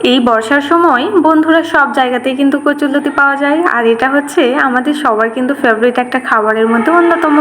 এই বর্ষার সময় বন্ধুরা সব জায়গাতেই কিন্তু কচুরলতি পাওয়া যায়। আর এটা হচ্ছে আমাদের সবার কিন্তু ফেভারিট একটা খাবারের মধ্যে অন্যতম।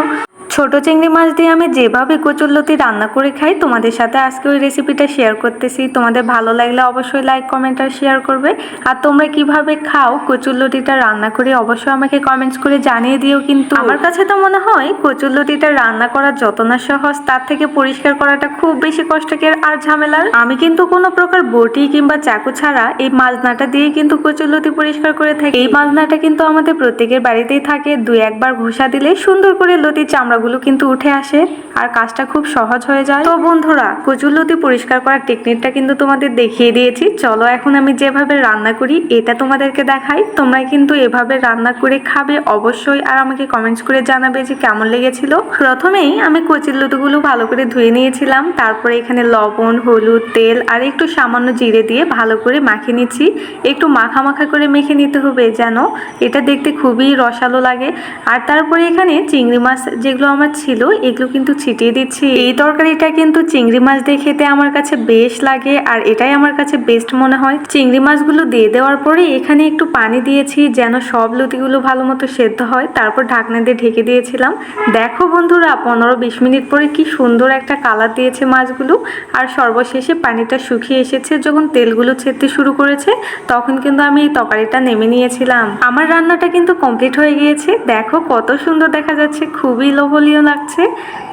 ছোট চিংড়ি মাছ দিয়ে আমি যেভাবে কচুরলতি রান্না করে খাই, তোমাদের সাথে আজকে ওই রেসিপিটা শেয়ার করতেছি। তোমাদের ভালো লাগলে অবশ্যই লাইক কমেন্ট আর শেয়ার করবে। আর তোমরা কীভাবে খাও কচুরলতিটা রান্না করে অবশ্যই আমাকে কমেন্টস করে জানিয়ে দিও কিন্তু। আমার কাছে তো মনে হয় কচুরলতিটা রান্না করা যত না সহজ, তার থেকে পরিষ্কার করাটা খুব বেশি কষ্টকর আর ঝামেলার। আমি কিন্তু কোনো প্রকার বটি কিংবা চাকু ছাড়া এই মাজনাটা দিয়ে কিন্তু কচুরলতি পরিষ্কার করে থাকি। এই মাজনাটা কিন্তু আমাদের প্রত্যেকের বাড়িতেই থাকে। দুই একবার ঘষা দিলে সুন্দর করে লতির চামড়াগুলো কিন্তু উঠে আসে আর কাজটা খুব সহজ হয়ে যায়। তো বন্ধুরা কচুরলতি পরিষ্কার করার টেকনিকটা কিন্তু তোমাদের দেখিয়ে দিয়েছি। চলো এখন আমি যেভাবে রান্না করি, এটা তোমাদেরকে দেখাই। তোমরা কিন্তু এভাবে রান্না করে খাবে অবশ্যই। আর আমাকে কমেন্টস করে জানাবে যে কেমন লেগেছিল। প্রথমেই আমি কচুরলতিগুলো ভালো করে ধুয়ে নিয়েছিলাম। তারপরে এখানে লবণ, হলুদ, তেল আর একটু সামান্য জিরে দিয়ে ভালো করে মাখিয়ে নিচ্ছি। একটু মাখা মাখা করে মেখে নিতে হবে যেন। এটা দেখতে খুবই রসালো লাগে। আর তারপরে এখানে চিংড়ি মাছ যেগুলো আমার ছিল, এগুলো কিন্তু ছিটিয়ে দিচ্ছি। এই তরকারিটা কিন্তু চিংড়ি মাছ দিয়ে খেতে আমার কাছে বেশ লাগে, আর এটাই আমার কাছে বেস্ট মনে হয়। চিংড়ি মাছগুলো দিয়ে দেওয়ার পরে এখানে একটু পানি দিয়েছি, যেন সব লতিগুলো ভালো মতো সেদ্ধ হয়। তারপর ঢাকনা দিয়ে ঢেকে দিয়েছিলাম। দেখো বন্ধুরা, পনেরো বিশ মিনিট পরে কি সুন্দর একটা কালার দিয়েছে মাছগুলো। আর সর্বশেষে পানিটা শুকিয়ে এসেছে, যখন তেলগুলো ছেড়তে শুরু করেছে, তখন কিন্তু আমি এই তরকারিটা নেমে নিয়েছিলাম। আমার রান্নাটা কিন্তু কমপ্লিট হয়ে গিয়েছে। দেখো কত সুন্দর দেখা যাচ্ছে, খুবই লোভনীয় লাগছে।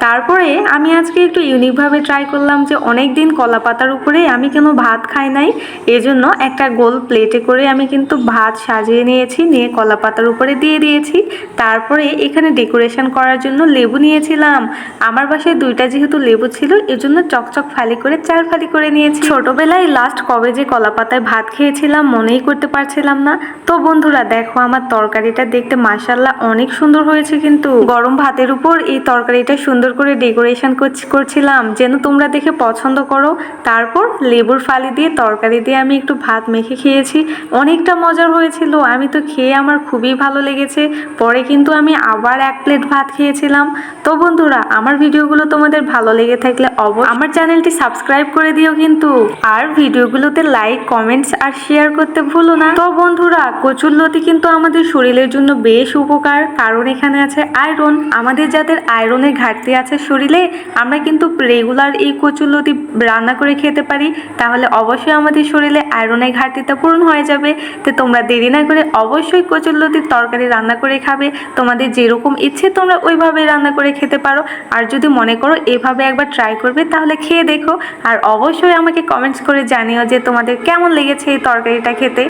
তারপরে আমি আজকে একটু ইউনিকভাবে ট্রাই করলাম যে অনেক দিন কলা পাতার উপরে আমি কেন ভাত খাই নাই। এজন্য একটা গোল প্লেটে করে আমি কিন্তু ভাত সাজিয়ে নিয়েছি, নিয়ে কলা পাতার উপরে দিয়ে দিয়েছি। তারপরে এখানে ডেকোরেশন করার জন্য লেবু নিয়েছিলাম। আমার বাসায় দুইটা যেহেতু লেবু ছিল, এজন্য চকচক ফালি করে চার ফালি করে নিয়েছি। ছোটবেলায় লাস্ট কবে যে কলা পাতায় ভাত খেয়েছিলাম মনেই করতে পারছিলাম না। তো বন্ধুরা, দেখো আমার তরকারিটা দেখতে মাসাল্লাহ অনেক সুন্দর হয়েছে কিন্তু। গরম ভাতের উপর এই তরকারিটা সুন্দর করে ডেকোরেশন করছিলাম। যেন তোমরা দেখে পছন্দ করো। তারপর লেবুর ফালি দিয়ে, তরকারি দিয়ে আমি একটু ভাত মেখে খেয়েছি। অনেকটা মজার হয়েছিল। আমি তো খেয়ে আমার খুবই ভালো লেগেছে। পরে কিন্তু আমি আবার এক প্লেট ভাত খেয়েছিলাম। তো বন্ধুরা, আমার ভিডিওগুলো তোমাদের ভালো লেগে থাকলে অবশ্যই আমার চ্যানেলটি সাবস্ক্রাইব করে দিও কিন্তু। আর ভিডিওগুলোতে লাইক কমেন্টস আর শেয়ার করতে ভুলো না। তো বন্ধুরা কচুরলতি কিন্তু আমাদের শরীরের জন্য বেশ উপকার। কারণ এখানে আছে আয়রন আমাদের যাদের আয়রনের ঘাটতি আছে শরীরে, আমরা কিন্তু রেগুলার এই কচুরলতি রান্না করে খেতে পারি। তাহলে অবশ্যই আমাদের শরীরে আয়রনের ঘাটতিটা পূরণ হয়ে যাবে। তো তোমরা দেরি না করে অবশ্যই কচুরলতির তরকারি রান্না করে খাবে। তোমাদের যেরকম ইচ্ছে তোমরা ওইভাবে রান্না করে খেতে পারো। আর যদি মনে করো এভাবে একবার ট্রাই করবে, তাহলে খেয়ে দেখো। আর অবশ্যই আমাকে কমেন্টস করে জানিও যে তোমাদের কেমন লেগেছে এই তরকারিটা খেতে।